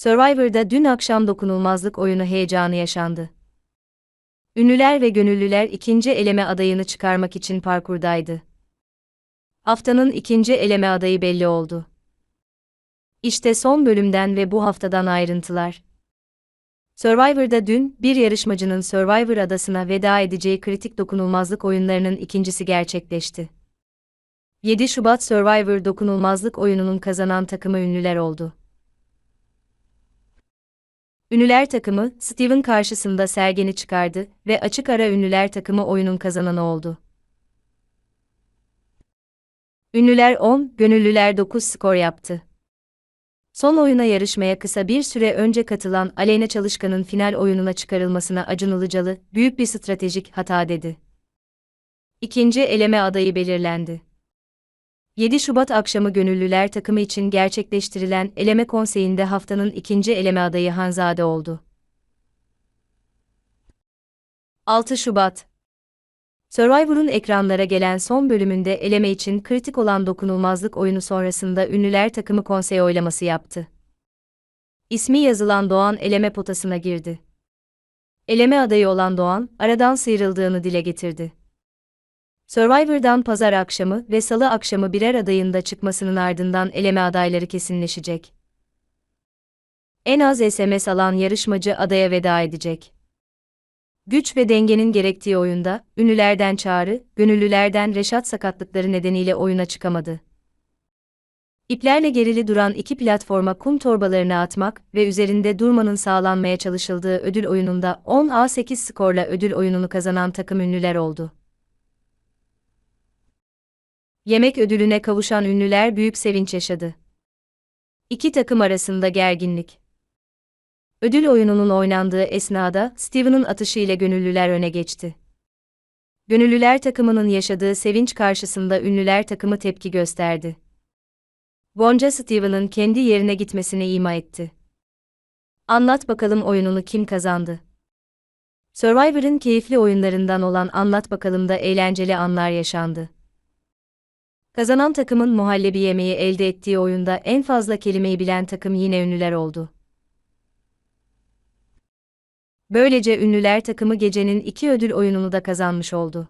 Survivor'da dün akşam dokunulmazlık oyunu heyecanı yaşandı. Ünlüler ve gönüllüler ikinci eleme adayını çıkarmak için parkurdaydı. Haftanın ikinci eleme adayı belli oldu. İşte son bölümden ve bu haftadan ayrıntılar. Survivor'da dün, bir yarışmacının Survivor adasına veda edeceği kritik dokunulmazlık oyunlarının ikincisi gerçekleşti. 7 Şubat Survivor dokunulmazlık oyununun kazanan takımı ünlüler oldu. Ünlüler takımı, Steven karşısında Sergen'i çıkardı ve açık ara Ünlüler takımı oyunun kazananı oldu. Ünlüler 10, Gönüllüler 9 skor yaptı. Son oyuna yarışmaya kısa bir süre önce katılan Aleyna Çalışkan'ın final oyununa çıkarılmasına Acun Ilıcalı, büyük bir stratejik hata dedi. İkinci eleme adayı belirlendi. 7 Şubat akşamı Gönüllüler takımı için gerçekleştirilen eleme konseyinde haftanın ikinci eleme adayı Hanzade oldu. 6 Şubat Survivor'un ekranlara gelen son bölümünde eleme için kritik olan dokunulmazlık oyunu sonrasında ünlüler takımı konsey oylaması yaptı. İsmi yazılan Doğan eleme potasına girdi. Eleme adayı olan Doğan, aradan sıyrıldığını dile getirdi. Survivor'dan pazar akşamı ve salı akşamı birer adayın da çıkmasının ardından eleme adayları kesinleşecek. En az SMS alan yarışmacı adaya veda edecek. Güç ve dengenin gerektiği oyunda, ünlülerden Çağrı, gönüllülerden Reşat sakatlıkları nedeniyle oyuna çıkamadı. İplerle gerili duran iki platforma kum torbalarını atmak ve üzerinde durmanın sağlanmaya çalışıldığı ödül oyununda 10-A8 skorla ödül oyununu kazanan takım ünlüler oldu. Yemek ödülüne kavuşan ünlüler büyük sevinç yaşadı. İki takım arasında gerginlik. Ödül oyununun oynandığı esnada Steven'ın atışı ile gönüllüler öne geçti. Gönüllüler takımının yaşadığı sevinç karşısında ünlüler takımı tepki gösterdi. Gonca Steven'ın kendi yerine gitmesini ima etti. Anlat bakalım oyununu kim kazandı? Survivor'ın keyifli oyunlarından olan Anlat bakalımda eğlenceli anlar yaşandı. Kazanan takımın muhallebi yemeği elde ettiği oyunda en fazla kelimeyi bilen takım yine ünlüler oldu. Böylece ünlüler takımı gecenin iki ödül oyununu da kazanmış oldu.